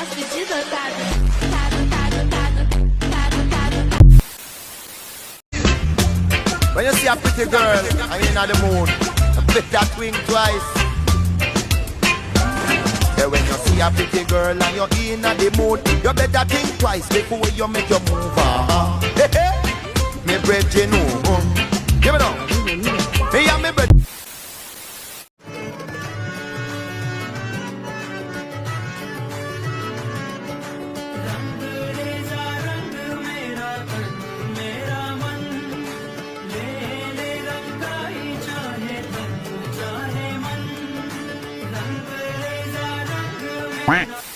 gosto de. When you see a pretty girl, I mean on the moon, flip that wing twice. Yeah, when you see a pretty girl and you're in the mood, you better think twice before you make your move. Uh-huh. Quack.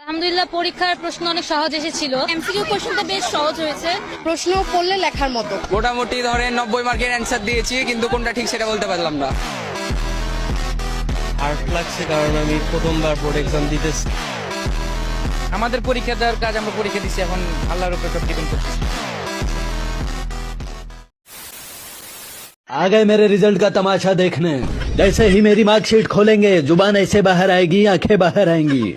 আলহামদুলিল্লাহ পরীক্ষার প্রশ্ন অনেক সহজ এসেছিল। MCQ কোশ্চেনটা বেশ সহজ হয়েছে। প্রশ্ন করলে লেখার মতো। মোটামুটি ধরেন নব্বই মার্কের অ্যান্সার দিয়েছি কিন্তু কোনটা ঠিক সেটা বলতে পারলাম না। আর্ট লাগছে কারণ আমি প্রথমবার বোর্ড এক্সাম দিতেছি। আমাদের পরীক্ষা দেওয়ার কাজ আমরা পরীক্ষা দিচ্ছি এখন আল্লাহর উপর সব ডিপেন্ড করতেছি। आ गए मेरे रिज़ल्ट का तमाशा देखने जैसे ही मेरी मार्कशीट खोलेंगे ज़ुबान ऐसे बाहर आएगी आँखें बाहर आएँगी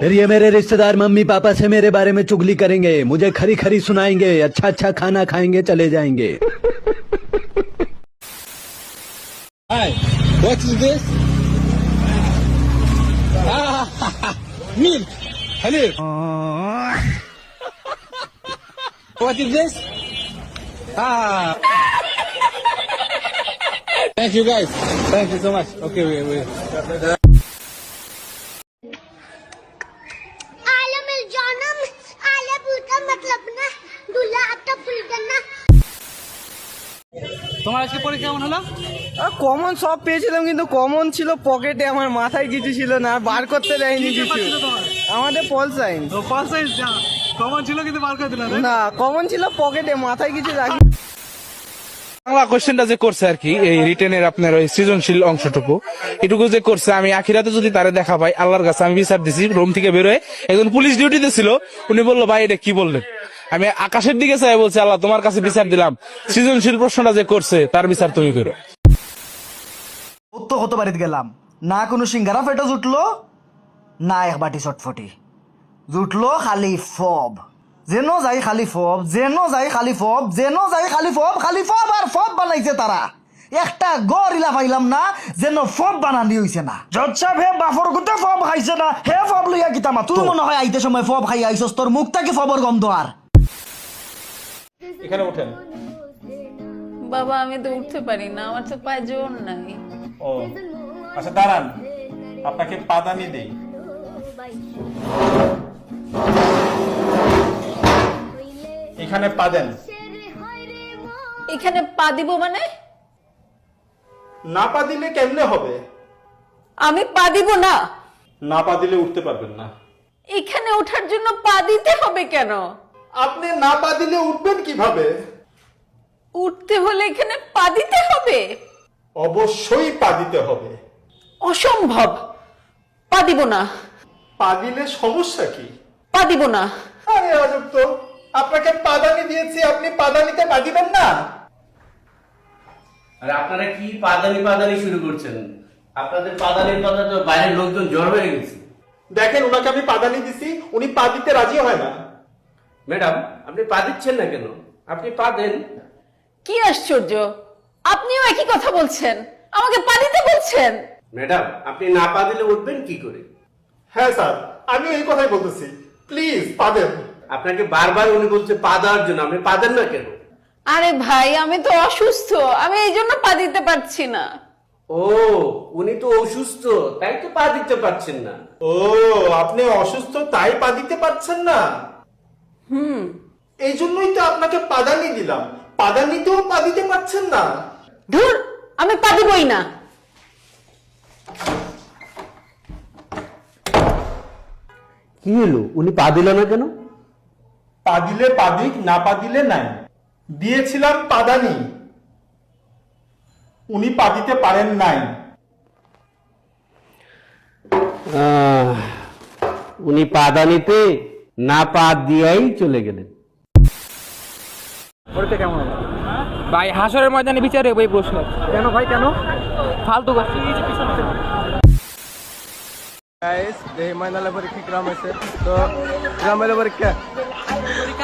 फिर ये मेरे रिश्तेदार मम्मी पापा से मेरे बारे में चुगली करेंगे मुझे खरी खरी सुनाएँगे अच्छा अच्छा खाना खाएँगे चले जाएँगे What is this? Ah, milk. What is this? Ah. Thank you guys. Thank you so much. Okay, we we. Common সব পেয়েছিলাম কিন্তু কমন ছিল পকেটে আমার মাথায় কিছু ছিল না বার করতে দেয়নি কিছু আমাদের পল সাইন্স ছিল কিন্তু না কমন ছিল পকেটে মাথায় কিছু রাখি বাংলা কোশ্চেনটা যে করছে আর কি, এই রিটেনের আপনার ওই সৃজনশীল অংশটুকু, এটুকু যে করছে, আমি আখিরাতে যদি তারে দেখা পাই, আল্লাহর কাছে আমি বিচার দিছি, রুম থেকে বেরোয় একজন পুলিশ ডিউটিতে ছিল, উনি বলল, ভাই, এটা কি বললেন? আমি আকাশের দিকে চাই, বলছি, আল্লাহ, তোমার কাছে বিচার দিলাম। সৃজনশীল প্রশ্নটা যে করছে, তার বিচার তুমি করো। তো কত বাড়িতে গেলাম। না, কোনো সিঙ্গারা ফেটো জুটলো, না, এক বাটি চটফটি জুটলো খালি ফব। যেন যাই খালি ফব যেন যাই খালি ফব যেন যাই খালি ফব খালি ফব আর ফব বানাইছে তারা। একটা গড় ইলা পাইলাম না যেন ফব বানানি হইছে না। জজ হে বাফর গুতে ফব খাইছে না হে ফব লইয়া কিতামা। তুই মনে হয় আইতে সময় ফব খাই আইছস তোর মুখ থেকে ফবর গন্ধ আর এখানে ওঠেন বাবা আমি তো উঠতে পারি না আমার তো পায়ে জোর নাই। ও আচ্ছা দাঁড়ান। আপনাকে পাদানি দেই। এখানে পা দেন। এখানে পা দিব মানে? না পা দিলে কেমনে হবে? আমি পা দিব না। না পা দিলে উঠতে পারবেন না। এখানে ওঠার জন্য পা দিতে হবে কেন? আপনি না পা দিলে উঠবেন কীভাবে? উঠতে হলে এখানে পা দিতে হবে? অবশ্যই পা দিতে হবে। অসম্ভব। পা দিব না। পা দিলে সমস্যা কি? পা দিব না। আরে আজব তো। আপনাকে পাদানি দিয়েছি আপনি পাদানিতে পা দিবেন না। আরে আপনারা কি পাদানি পাদানি শুরু করছেন? আপনাদের পাদানির কথা তো বাইরের লোকজন জ্বর হয়ে গেছে। দেখেন ওনাকে আমি পাদানি দিছি উনি পা দিতে রাজি হয় না। ম্যাডাম আপনি পা দিচ্ছেন না কেন? আপনি পা দেন। কি আশ্চর্য! আপনিও একই কথা বলছেন। আমাকে পা দিতে বলছেন। ম্যাডাম আপনি না পা দিলে উঠবেন কি করে? হ্যাঁ স্যার আমি এই কথাই বলতেছি। প্লিজ পা দেন। আপনাকে বারবার উনি বলছে পা দেওয়ার জন্য। আপনি পা দেন না কেন? আরে ভাই আমি তো অসুস্থ। আমি এই জন্য পা দিতে পারছি না। ও উনি তো অসুস্থ। তাই তো পা দিতে পারছেন না। ও আপনি অসুস্থ তাই পা দিতে পারছেন না? হুম। এই জন্যই তো আপনাকে পাদানি দিলাম। পাদানিতেও পা দিতে পারছেন না। ধুর আমি পা দিবই না। কি হলো? উনি পা দিল না কেন? পা দিলে পাদিক না পা দিলে নাই। দিয়েছিলাম পাদানি। উনি পা দিতে পারেন নাই। উনি পাদানিতে না পা দিয়াই চলে গেলেন। ভাই হাসরের ময়দানে বিচারে এই প্রশ্ন। কেন ভাই কেন? ফালতু করছে গাইস এই পরীক্ষা গ্রাম হয়েছে। তো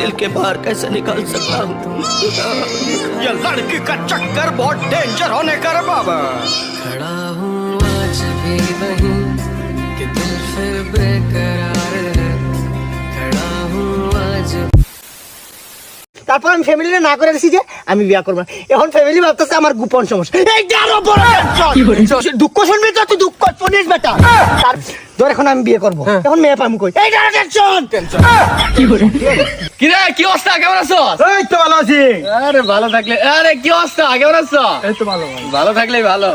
दिल के बाहर कैसे निकाल सकता हूँ ये लड़की का चक्कर बहुत डेंजर होने का रे बाबा खड़ा हूँ आज भी वहीं कि दिल फिर बेकरार है खड़ा हूँ आज তারপর আমি ফ্যামিলিরে না করে দিছি যে আমি বিয়া করবো না। এখন ফ্যামিলি ভাবতেছে আমার গোপন সমস্যা এইটা আরো বড় tension। দুঃখ শুনবি তো তুই দুঃখ শুনিস বেটা তার ধর এখন আমি বিয়ে করব। এখন মেয়ে পাম কই? টেনশন! কি রে কি অবস্থা? কেমন আছো? এই তো ভালো আছি। আরে ভালো থাকলে আরে কি অবস্থা? কেমন আছো? এই তো ভালো ভালো। থাকলেই ভালো।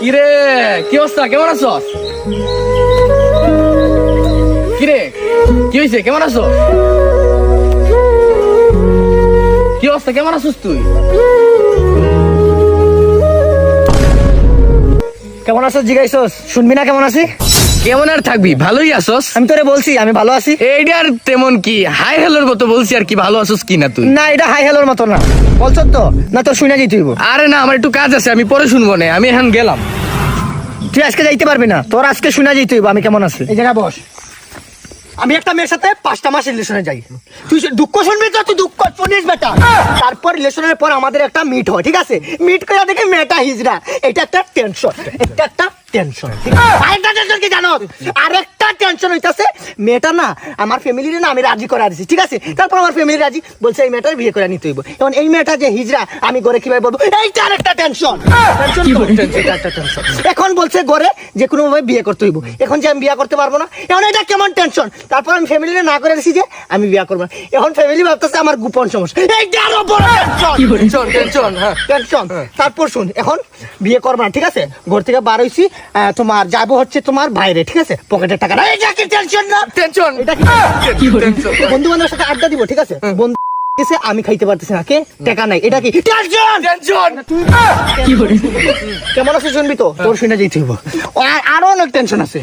কি রে কি অবস্থা? কেমন আছো? কি রে কি হয়েছে কেমন আছো? কি অবস্থা? কেমন আছিস তুই? কেমন আছো জিগাইছস? শুনবি না কেমন আছি? কেমন আর থাকবি? ভালোই আসোস আমি তোরে বলছি আমি ভালো আছি। এইটার তেমন কি? হাই হ্যালোর মতো বলছি আর কি ভালো আসোস কি না তুই? না এটা হাই হ্যালোর মতো না। বলছো তো না তোর শুনে যেতে হইবো। আরে না আমার একটু কাজ আছে আমি পরে শুনব না। আমি এখন গেলাম। তুই আজকে যাইতে পারবি না। তোর আজকে শুনে যাইতে হইব আমি কেমন আছি? এই জায়গা বস। আমি একটা মেয়ের সাথে পাঁচটা মাস রিলেশনে যাই। তুই দুঃখ শুনবি তো, তুই দুঃখ শুনিস বেটা। তারপর রিলেশনের পর আমাদের একটা মিট হয়, ঠিক আছে? মিট করে দেখে মেয়েটা হিজরা এটা একটা টেনশন এটা একটা টেনশন আরেকটা টেনশন কি জানো আরেকটা টেনশন হইতাছে। মেয়েটা না আমার ফ্যামিলির না আমি রাজি করে দিছি ঠিক আছে? তারপর আমার ফ্যামিলি রাজি বলছে এই মেয়েটার বিয়ে করে নিতে হইব। এখন এই মেয়েটা যে হিজড়া আমি ঘরে কীভাবে বলব? এইটা আরেকটা টেনশন টেনশন এখন বলছে ঘরে যে কোনো ভাবে বিয়ে করতে হইব। এখন যে আমি বিয়ে করতে পারব না এখন এটা কেমন টেনশন তারপর আমি ফ্যামিলি না করে দিছি যে আমি বিয়ে করব না। এখন ফ্যামিলি ভাবতেছে আমার গোপন সমস্যা। এইটা আরও বড় টেনশন টেনশন হ্যাঁ টেনশন তারপর শুন এখন বিয়ে করব না ঠিক আছে? ঘর থেকে বার হইছি তোমার যাব হচ্ছে তোমার বাইরে ঠিক আছে? পকেটের টাকা টেনশন না? টেনশন এটা বন্ধু বান্ধবের সাথে আড্ডা দিব ঠিক আছে? বন্ধু গেছে, আমি খাইতে পারতেছি না। কে? টাকা নাই। এটা কি? টেনশন! টেনশন! কেমন আছে শুনবি তো? তোর শুনে যেতে হইব আরও অনেক টেনশন আছে।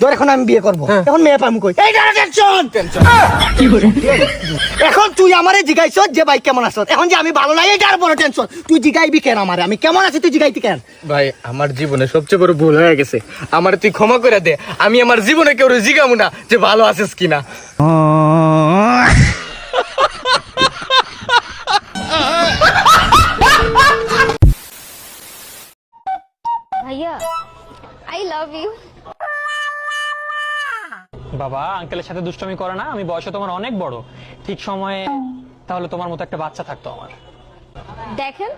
ধর এখন আমি বিয়ে করব। এখন মেয়ে পাম কই? এইটা টেনশন! এখন তুই আমারে জিগাইছ যে ভাই কেমন আছো? এখন যে আমি ভালো লাগে এটা আর বড় টেনশন। তুই জিগাইবি কেন আমারে? আমি কেমন আছি তুই জিগাইতি কেন? ভাই আমার জীবনে সবচেয়ে বড় ভুল হয়ে গেছে। আমার তুই ক্ষমা করে দে। আমি আমার জীবনে কেউ জিগামু না যে ভালো আছিস কিনা। বাবা আঙ্কেলের সাথে দুষ্টমি করে না? আমি বয়সে তোমার অনেক বড়। ঠিক সময়ে তাহলে তোমার মতো একটা বাচ্চা থাকতো আমার। দেখেন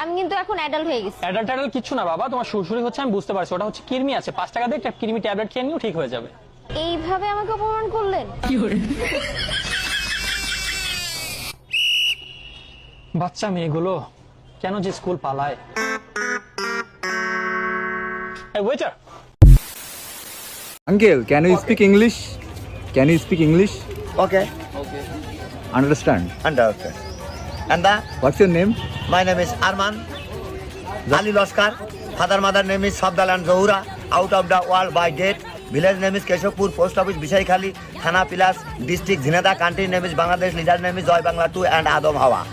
আমি কিন্তু এখন অ্যাডাল্ট হয়ে গেছি। অ্যাডাল্ট অ্যাডাল্ট কিচ্ছু না বাবা তোমার শ্বশুরি হচ্ছে আমি বুঝতে পারছি। ওটা হচ্ছে কিরমি আছে পাঁচ টাকা দিয়ে একটা কিরমি ট্যাবলেট খেয়ে নিও ঠিক হয়ে যাবে। এইভাবে আমাকে অপমান করলেন? বাচ্চা মেয়েগুলো কেন যে স্কুল পালায়? Waiter Uncle, can you speak English? Can you speak English? Okay. Understand? Understand. And the, What's your name? my name is Arman. the? Ali Loskar. Father, mother name is Sabdal and Zohura. Out of the world by date. Village name is Keshopur. Post office Bishai Khali. Thana Pilas. District Zinada. Country name is Bangladesh. Leader name is Joy Bangla 2 and Adam Hawa.